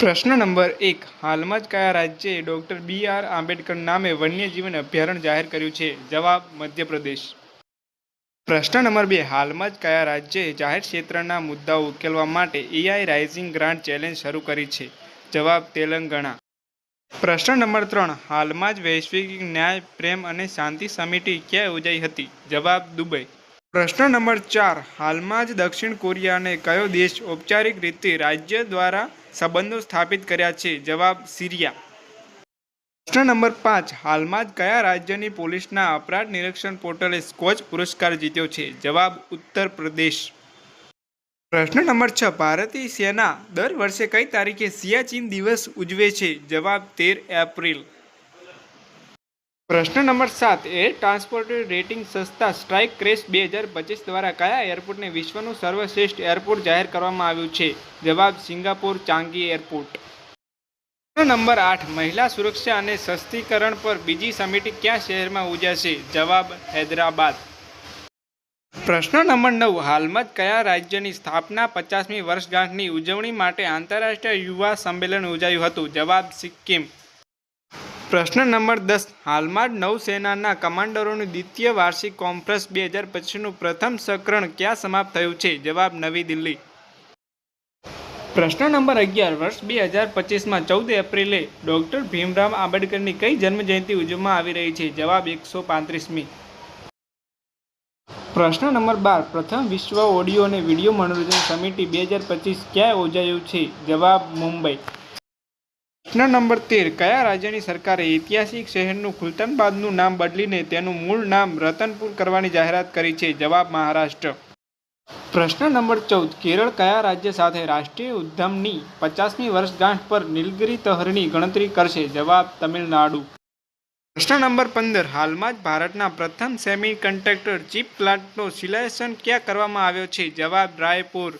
પ્રશ્ન નંબર એક. હાલમાં જ કયા રાજ્યે ડૉક્ટર બી આર આંબેડકર નામે વન્યજીવન અભયારણ્ય જાહેર કર્યું છે? જવાબ, મધ્યપ્રદેશ. પ્રશ્ન નંબર બે. હાલમાં જ કયા રાજ્યે જાહેર ક્ષેત્રના મુદ્દાઓ ઉકેલવા માટે એઆઈ રાઇઝિંગ ગ્રાન્ટ ચેલેન્જ શરૂ કરી છે? જવાબ, તેલંગાણા. પ્રશ્ન નંબર ત્રણ. હાલમાં જ વૈશ્વિક ન્યાય, પ્રેમ અને શાંતિ સમિતિ ક્યાં યોજાઈ હતી? જવાબ, દુબઈ. પ્રશ્ન નંબર ચાર. હાલમાં જ દક્ષિણ કોરિયાને કયો દેશ ઔપચારિક રીતે રાજ્ય દ્વારા સંબંધો સ્થાપિત કર્યા છે. જવાબ સિરિયા. પ્રશ્ન નંબર પાંચ. હાલમાં જ કયા રાજ્યની પોલીસના અપરાધ નિરીક્ષણ પોર્ટલે સ્કોચ પુરસ્કાર જીત્યો છે? જવાબ ઉત્તર પ્રદેશ. પ્રશ્ન નંબર છ. ભારતીય સેના દર વર્ષે કઈ તારીખે સિયાચીન દિવસ ઉજવે છે? જવાબ તેર એપ્રિલ. પ્રશ્ન નંબર સાત. એર ટ્રાન્સપોર્ટ રેટિંગ સંસ્થા સ્ટ્રાઇક ક્રેશ બે હજાર પચીસ દ્વારા કયા એરપોર્ટને વિશ્વનું સર્વશ્રેષ્ઠ એરપોર્ટ જાહેર કરવામાં આવ્યું છે? જવાબ સિંગાપોર ચાંગી એરપોર્ટ. પ્રશ્ન નંબર આઠ. મહિલા સુરક્ષા અને સસ્તીકરણ પર બીજી સમિટિ કયા શહેરમાં ઉજાશે? જવાબ હૈદરાબાદ. પ્રશ્ન નંબર નવ. હાલમાં જ કયા રાજ્યની સ્થાપના પચાસમી વર્ષગાંઠની ઉજવણી માટે આંતરરાષ્ટ્રીય યુવા સંમેલન યોજાયું હતું? જવાબ સિક્કિમ. પ્રશ્ન નંબર દસ. હાલમાં જ નૌસેનાના કમાન્ડરોની દ્વિતીય વાર્ષિક કોન્ફરન્સ બે હજાર પચીસનું પ્રથમ સંકરણ ક્યાં સમાપ્ત થયું છે? જવાબ નવી દિલ્હી. પ્રશ્ન નંબર અગિયાર. વર્ષ બે હજાર પચીસમાં ચૌદ એપ્રિલે ડૉક્ટર ભીમરાવ આંબેડકરની કઈ જન્મજયંતિ ઉજવવામાં આવી રહી છે? જવાબ એકસો પાંત્રીસમી. પ્રશ્ન નંબર બાર. પ્રથમ વિશ્વ ઓડિયો અને વીડિયો મનોરંજન સમિતિ બે હજાર પચીસ ક્યાં યોજાયું છે? જવાબ મુંબઈ. પ્રશ્ન નંબર તેર. કયા રાજ્યની સરકારે ઐતિહાસિક શહેરનું ખુલતાનબાદનું નામ બદલીને તેનું મૂળ નામ રતનપુર કરવાની જાહેરાત કરી છે? જવાબ મહારાષ્ટ્ર. પ્રશ્ન નંબર ચૌદ. કેરળ કયા રાજ્ય સાથે રાષ્ટ્રીય ઉદ્યમની પચાસમી વર્ષગાંઠ પર નીલગિરી તહરની ગણતરી કરશે? જવાબ તમિલનાડુ. પ્રશ્ન નંબર પંદર. હાલમાં જ ભારતના પ્રથમ સેમી કન્ડક્ટર ચીપ પ્લાન્ટનો શિલાયસન ક્યાં કરવામાં આવ્યો છે? જવાબ રાયપુર.